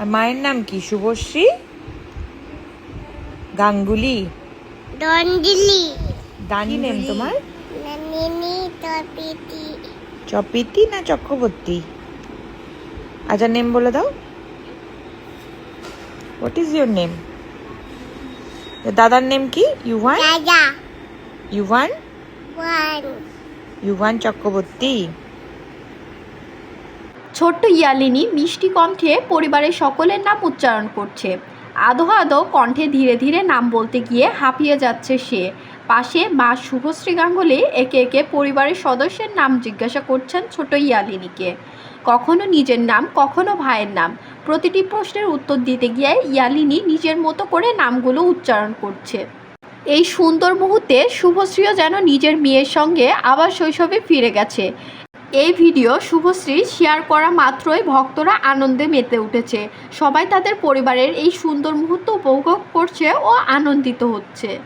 আর মায়ের নাম কি? শুভশ্রী? গাঙ্গুলি? দন্ডিলি দানি নেম তোমার? চপিতি। না চক্রবর্তী? আচ্ছা নেম বলে দাও। হোয়াট ইজ ইউর নেম দাদার নেম কি? ইউভান ইউভান ইউভান চক্রবর্তী। ছোট্ট ইয়ালিনী মিষ্টি কণ্ঠে পরিবারের সকলের নাম উচ্চারণ করছে। আদো আদো কণ্ঠে ধীরে ধীরে নাম বলতে গিয়ে হাঁপিয়ে যাচ্ছে সে। পাশে মা শুভশ্রী গাঙ্গুলি একে একে পরিবারের সদস্যের নাম জিজ্ঞাসা করছেন ছোট ইয়ালিনীকে। কখনো নিজের নাম, কখনো ভাইয়ের নাম। প্রতিটি প্রশ্নের উত্তর দিতে গিয়ে ইয়ালিনী নিজের মতো করে নামগুলো উচ্চারণ করছে। এই সুন্দর মুহূর্তে শুভশ্রীও যেন নিজের মেয়ের সঙ্গে আবার শৈশবে ফিরে গেছে। এই ভিডিও শুভশ্রী শেয়ার করা মাত্রই ভক্তরা আনন্দে মেতে উঠেছে। সবাই তাদের পরিবারের এই সুন্দর মুহূর্ত উপভোগ করছে ও আনন্দিত হচ্ছে।